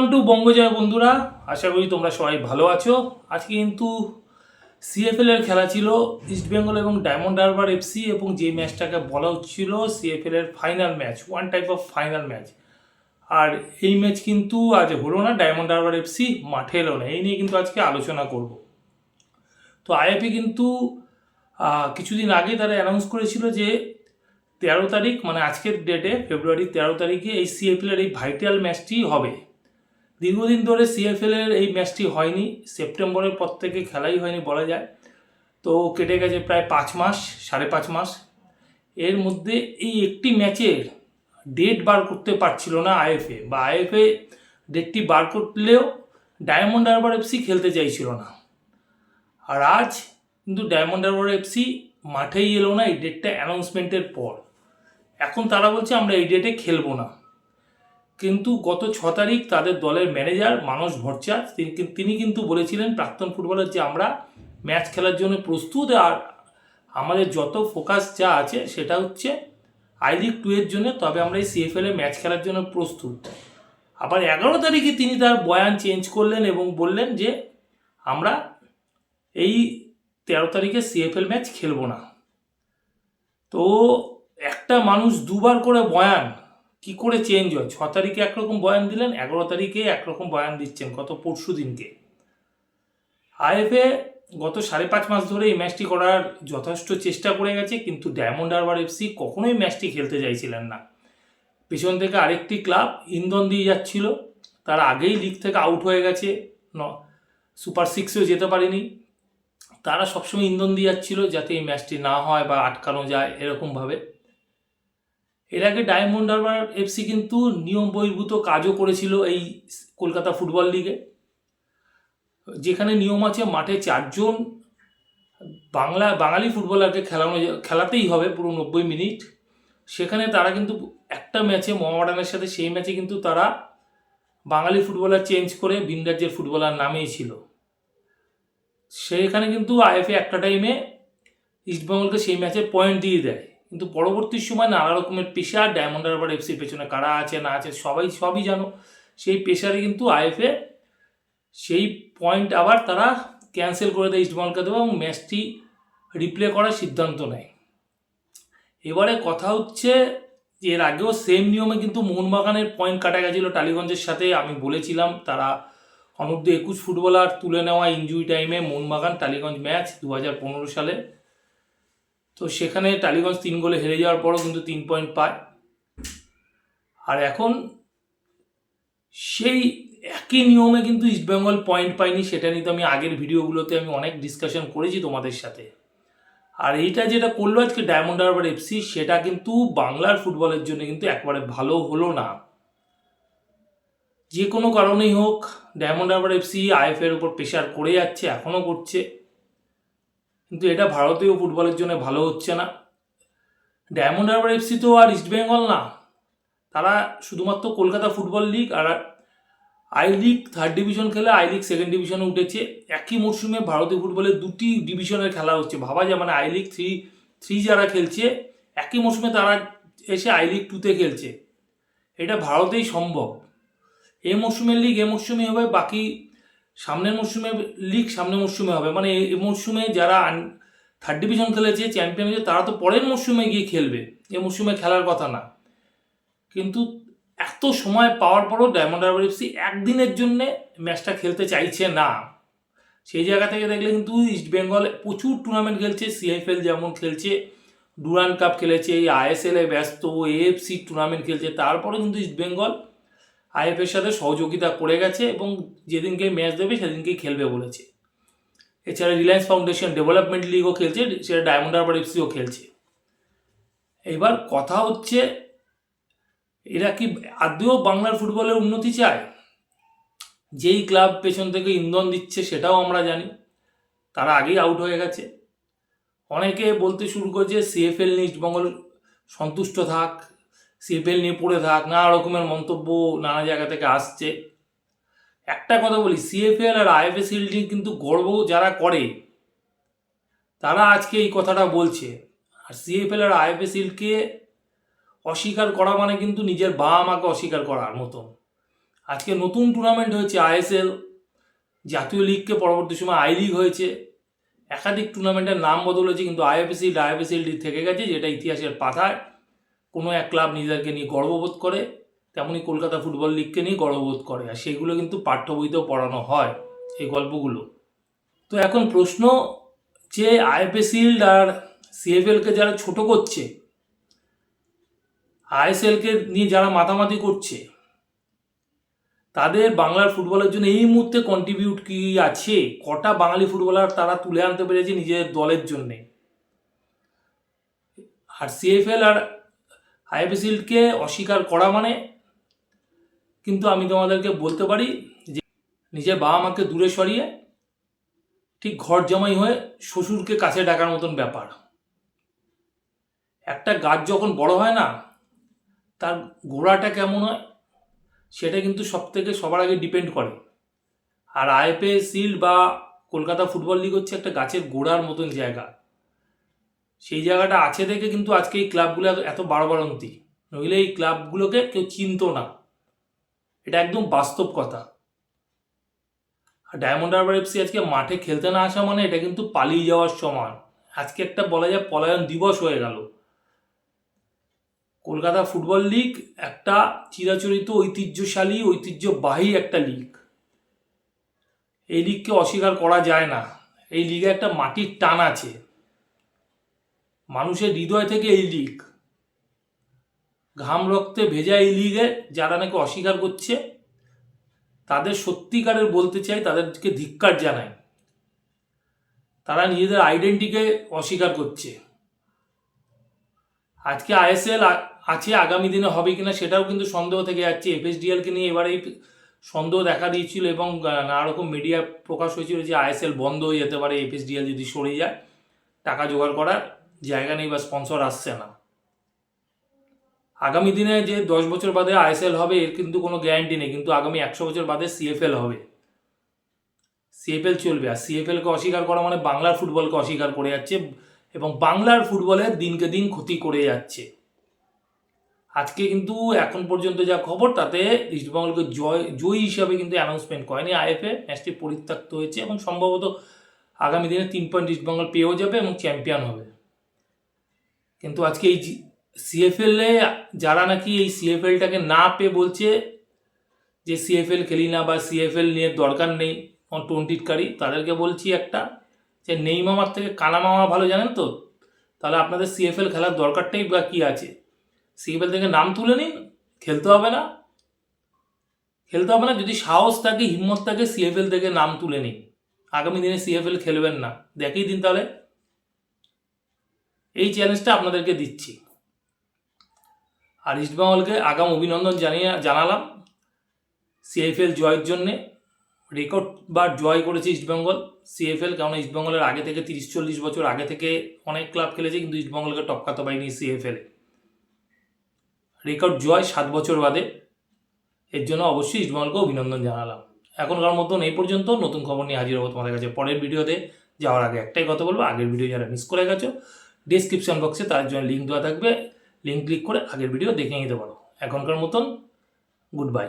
Welcome to বঙ্গজয় বন্ধুরা, আশা করি তোমরা সবাই ভালো আছো। আজকে কিন্তু সিএফএল এর খেলা ছিল ইস্টবেঙ্গল এবং ডায়মন্ড হারবার এফসি এবং যে ম্যাচটাকে বলা হচ্ছিল সিএফএল এর final match one type of final match আর এই ম্যাচ কিন্তু আজ হলো না ডায়মন্ড হারবার এফসি মাঠে এলো না, এই নিয়ে কিন্তু আজকে আলোচনা করব। তো আইএফএ কিন্তু কিছুদিন আগে তারা অ্যানাউন্স করেছিল যে তেরো তারিখ মানে আজকের ডেটে ফেব্রুয়ারি তেরো তারিখে এই সিএফএল এর এই ভাইটাল ম্যাচটি হবে। দীর্ঘদিন ধরে সিএফএল এর এই ম্যাচটি হয়নি। সেপ্টেম্বরের পর থেকে খেলাই হয়নি বলা যায়। তো কেটে গেছে প্রায় পাঁচ মাস, সাড়ে পাঁচ মাস। এর মধ্যে এই একটি ম্যাচের ডেট বার করতে পারছিল না আইএফএ বা আইএফএ ডেটটি বার করলেও ডায়মন্ড হারবার এফসি খেলতে চাইছিল না। আর আজ কিন্তু ডায়মন্ড হারবার এফসি মাঠেই এলো না এই ডেটটা অ্যানাউন্সমেন্টের পর। এখন তারা বলছে, আমরা এই ডেটে খেলব না। কিন্তু গত ছ তারিখ তাদের দলের ম্যানেজার মানস তিনি তিনি কিন্তু বলেছিলেন প্রাক্তন ফুটবলার যে আমরা ম্যাচ খেলার জন্য প্রস্তুত আর আমাদের যত ফোকাস যা আছে সেটা হচ্ছে আই লিগ টু এর জন্য, তবে আমরা এই সিএফএল এ ম্যাচ খেলার জন্য প্রস্তুত। আবার এগারো তারিখে তিনি তার বয়ান চেঞ্জ করলেন এবং বললেন যে আমরা এই তেরো তারিখে সিএফএল ম্যাচ খেলব না। তো একটা মানুষ দুবার করে বয়ান কি করে চেঞ্জ হয়? ছ তারিখে একরকম বয়ান দিলেন, এগারো তারিখে একরকম বয়ান দিচ্ছেন, গত পরশু দিনকে। আইএফএ গত সাড়ে পাঁচ মাস ধরে এই ম্যাচটি করার যথেষ্ট চেষ্টা করে গেছে, কিন্তু ডায়মন্ড হারবার এফসি কখনোই ম্যাচটি খেলতে চাইছিলেন না। পেছন থেকে আরেকটি ক্লাব ইন্ধন দিয়ে যাচ্ছিল, তার আগেই লিগ থেকে আউট হয়ে গেছে, ন সুপার সিক্সেও যেতে পারেনি। তারা সবসময় ইন্ধন দিয়ে যাচ্ছিল, যাতে এই ম্যাচটি না হয় বা আটকানো যায় এরকমভাবে। এর আগে ডায়মন্ড হারবার এফসি কিন্তু নিয়ম বহির্ভূত কাজও করেছিল এই কলকাতা ফুটবল লিগে। যেখানে নিয়ম আছে মাঠে চারজন বাংলা, বাঙালি ফুটবলারকে খেলানো খেলাতেই হবে পুরো নব্বই মিনিট। সেখানে তারা কিন্তু একটা ম্যাচে মোহামেডানের সাথে সেই ম্যাচে কিন্তু তারা বাঙালি ফুটবলার চেঞ্জ করে ভিন রাজ্যের ফুটবলার নামেই ছিল। সেখানে কিন্তু আইএফএ একটা টাইমে ইস্টবেঙ্গলকে সেই ম্যাচে পয়েন্ট দিয়ে দেয়। কিন্তু পরবর্তী সময় নানা রকমের প্রেশার ডায়মন্ড হারবার এফসির পেছনে কারা আছে, না আছে, সবাই, সবই জানো। সেই পেশারে কিন্তু আইএফএ সেই পয়েন্ট আবার তারা ক্যান্সেল করে দেয় ইস্টবেঙ্গলকে দেবে এবং ম্যাচটি রিপ্লে করার সিদ্ধান্ত নেয়। এবারে কথা হচ্ছে এর আগেও সেম নিয়মে কিন্তু মোহনবাগানের পয়েন্ট কাটা গেছিল টালিগঞ্জের সাথে, আমি বলেছিলাম, তারা অনূর্ধ্ব একুশ ফুটবলার তুলে নেওয়া ইঞ্জুরি টাইমে মোহনবাগান টালিগঞ্জ ম্যাচ দু হাজার পনেরো সালে তো সেখানে টালিগঞ্জ তিন গোলে হেরে যাওয়ার পরও কিন্তু তিন পয়েন্ট পায়। আর এখন সেই একই নিয়মে কিন্তু ইস্টবেঙ্গল পয়েন্ট পায়নি, সেটা নিয়ে তো আমি আগের ভিডিওগুলোতে আমি অনেক ডিসকাশন করেছি তোমাদের সাথে। আর এইটা যেটা করল আজকে ডায়মন্ড হারবার এফসি সেটা কিন্তু বাংলার ফুটবলের জন্য কিন্তু একবারে ভালো হলো না। যে কোনো কারণেই হোক ডায়মন্ড হারবার এফসি আইএফের উপর প্রেশার করে যাচ্ছে এখনও করছে। কিন্তু এটা ভারতীয় ফুটবলের জন্য ভালো হচ্ছে না। ডায়মন্ড হারবার এফসি তো আর ইস্টবেঙ্গল না। তারা শুধুমাত্র কলকাতা ফুটবল লিগ আর আই লিগ থার্ড ডিভিশন খেলে আই লিগ সেকেন্ড ডিভিশনে উঠেছে। একই মরশুমে ভারতীয় ফুটবলের দুটি ডিভিশনের খেলা হচ্ছে। ভাবা যায় মানে আই লিগ থ্রি থ্রি যারা খেলছে, একই মরশুমে তারা এসে আই লিগ টুতে খেলছে। এটা ভারতেই সম্ভব। এই মরশুমের লিগ এ মরশুমে হবে, বাকি সামনের মরশুমে লিগ সামনের মরশুমে হবে। মানে এই মরশুমে যারা থার্ড ডিভিশন খেলেছে চ্যাম্পিয়ন হয়েছে, তারা তো পরের মরশুমে গিয়ে খেলবে। এ মরশুমে খেলার কথা না। কিন্তু এত সময় পাওয়ার পরও ডায়মন্ড হারবার এফসি একদিনের জন্যে ম্যাচটা খেলতে চাইছে না। সেই জায়গা থেকে দেখলে কিন্তু ইস্ট বেঙ্গল প্রচুর টুর্নামেন্ট খেলছে সিএফএল যেমন খেলছে ডুরান কাপ খেলেছে এই আইএসএল এ ব্যস্ত এএফসি টুর্নামেন্ট খেলছে তারপরে কিন্তু ইস্ট বেঙ্গল আইএফের সাথে সহযোগিতা করে গেছে এবং যেদিনকে ম্যাচ দেবে সেদিনকেই খেলবে বলেছে। এছাড়া রিলায়েন্স ফাউন্ডেশন ডেভেলপমেন্ট লিগও খেলছে, সেটা ডায়মন্ড হারবার এফসিও খেলছে। এবার কথা হচ্ছে, এরা কি আদৌ বাংলার ফুটবলের উন্নতি চায়? যেই ক্লাব পেছন থেকে ইন্ধন দিচ্ছে সেটাও আমরা জানি। তারা আগেই আউট হয়ে গেছে। অনেকে বলতে শুরু করেছে সিএফএল নিয়ে ইস্টবেঙ্গল সন্তুষ্ট থাক সিএফএল নিয়ে পড়ে থাক, নানা রকমের মন্তব্য নানা জায়গা থেকে আসছে। একটা কথা বলি, সিএফএল আর আইএফএসএল নিয়ে কিন্তু গর্ব যারা করে, তারা আজকে এই কথাটা বলছে। আর সিএফএল আর আইএফএসএলকে অস্বীকার করা মানে কিন্তু নিজের বাবা মাকে অস্বীকার করার মতন আজকে নতুন টুর্নামেন্ট হয়েছে আইএসএল, জাতীয় লিগকে পরবর্তী সময় আই লিগ হয়েছে। একাধিক টুর্নামেন্টের নাম বদল হয়েছে কিন্তু আইএফএসিল আইএফএসিল থেকে গেছে, যেটা ইতিহাসের পাতায়। কোনো এক ক্লাব নিজেদেরকে নিয়ে গর্ববোধ করে তেমনই কলকাতা ফুটবল লিগকে নিয়ে গর্ববোধ করে। আর সেগুলো কিন্তু পাঠ্য বইতেও পড়ানো হয়, এই গল্পগুলো। তো এখন প্রশ্ন যে আইএফএসিল আর সিএফএলকে যারা ছোট করছে আইএসএলকে নিয়ে যারা মাতামাতি করছে, তাদের বাংলার ফুটবলের জন্য এই মুহূর্তে কন্ট্রিবিউট কি আছে? কটা বাঙালি ফুটবলার তারা তুলে আনতে পেরেছে নিজের দলের জন্যে? আর সিএফএল আর আইএফএসিলকে অস্বীকার করা মানে কিন্তু আমি তোমাদেরকে বলতে পারি যে নিজের বাবা মাকে দূরে সরিয়ে ঠিক ঘর জামাই হয়ে শ্বশুরকে কাছে ডাকার মতন ব্যাপার। একটা গাছ যখন বড় হয় না, তার গোড়াটা কেমন হয় সেটা কিন্তু সব থেকে সবার আগে ডিপেন্ড করে। আর আইপিএ সিল বা কলকাতা ফুটবল লিগ হচ্ছে একটা গাছের গোড়ার মতন জায়গা। সেই জায়গাটা আছে দেখে কিন্তু আজকে এই ক্লাবগুলো এত- বাড়বাড়ন্তি। নইলে এই ক্লাবগুলোকে কেউ চিনতো না। এটা একদম বাস্তব কথা। আর ডায়মন্ড হারবার এফসি আজকে মাঠে খেলতে না আসা মানে এটা কিন্তু পালিয়ে যাওয়ার সমান। আজকে একটা বলা যায় পলায়ন দিবস হয়ে গেল। কলকাতা ফুটবল লিগ একটা চিরাচরিত, ঐতিহ্যশালী, ঐতিহ্যবাহী একটা লিগ। এই লিগকে অস্বীকার করা যায় না। এই লিগে একটা মাটির টান আছে। মানুষের হৃদয় থেকে এই লিগ। ঘাম রক্তে ভেজা এই লিগে যারা নাকি অস্বীকার করছে, তাদের সত্যিকারের বলতে চাই, তাদেরকে ধিক্কার জানাই। তারা নিজেদের আইডেন্টিকে অস্বীকার করছে। আজকে আইএসএল আছে, আগামী দিনে হবে কিনা সেটাও কিন্তু সন্দেহ থেকে যাচ্ছে। এফএসডিএলকে নিয়ে এবারে এই সন্দেহ দেখা দিয়েছিল এবং নানা রকম মিডিয়া প্রকাশ হয়েছিল যে আইএসএল বন্ধ হয়ে যেতে পারে এফএসডিএল যদি সরে যায়, টাকা জোগাড় করার। জায়গা নেই বা স্পন্সর আসছে না। আগামী দিনে যে দশ বছর বাদে আইএসএল হবে, এর কিন্তু কোনো গ্যারান্টি নেই, কিন্তু আগামী একশো বছর বাদে সিএফএল হবে। সিএফএল চলবে, আর সিএফএলকে অস্বীকার করা মানে বাংলার ফুটবলকে অস্বীকার করে যাচ্ছে, এবং বাংলার ফুটবলের দিনকে দিন ক্ষতি করে যাচ্ছে। আজকে কিন্তু এখন পর্যন্ত যা খবর, তাতে ইস্টবেঙ্গলকে জয় জয়ী হিসাবে কিন্তু অ্যানাউন্সমেন্ট করেনি আইএফএ। ম্যাচটি পরিত্যক্ত হয়েছে এবং সম্ভবত আগামী দিনে তিন পয়েন্ট ইস্টবেঙ্গল পেয়েও যাবে এবং চ্যাম্পিয়ন হবে। কিন্তু আজকে এই সিএফএলে যারা নাকি এই সিএফএলটাকে না পেয়ে বলছে যে সিএফএল খেলি না বা সিএফএল নিয়ে দরকার নেই টোয়েন্টিটকারী তাদেরকে বলছি একটা যে নেই মামার থেকে কানা মামা ভালো জানেন তো? তাহলে আপনাদের সিএফএল খেলার দরকারটাই বা কী আছে? সিএফএল থেকে নাম তুলে নিন, খেলতে হবে না। খেলতে হবে না, যদি সাহস থাকে, হিম্মত থাকে সিএফএল থেকে নাম তুলে নিন। আগামী দিনে সিএফএল খেলবেন না। দেখেই দিন তাহলে। এই চ্যালেঞ্জটা আপনাদেরকে দিচ্ছি। আর ইস্টবেঙ্গলকে আগাম অভিনন্দন জানিয়ে, জানালাম। সিএফএল জয়ের জন্যে রেকর্ড বার জয় করেছে ইস্টবেঙ্গল সিএফএল কারণ ইস্টবেঙ্গলের আগে থেকে তিরিশ চল্লিশ বছর আগে থেকে অনেক ক্লাব খেলেছে, কিন্তু ইস্টবেঙ্গলকে টপকাতে পারেনি সিএফএল রেকর্ড জয় সাত বছর বাদে। এর জন্য অবশ্যই ইস্টবেঙ্গলকে অভিনন্দন জানালাম। এখনকার মতন এই পর্যন্ত, নতুন খবর নিয়ে হাজির হব তোমাদের কাছে। পরের ভিডিওতে যাওয়ার আগে একটাই কথা বলব, আগের ভিডিও যারা মিস করে গেছো ডিসক্রিপশন বক্সে তার জন্য লিঙ্ক দেওয়া থাকবে। লিঙ্ক ক্লিক করে আগের ভিডিও দেখে নিতে পারো। এখনকার মতন গুড বাই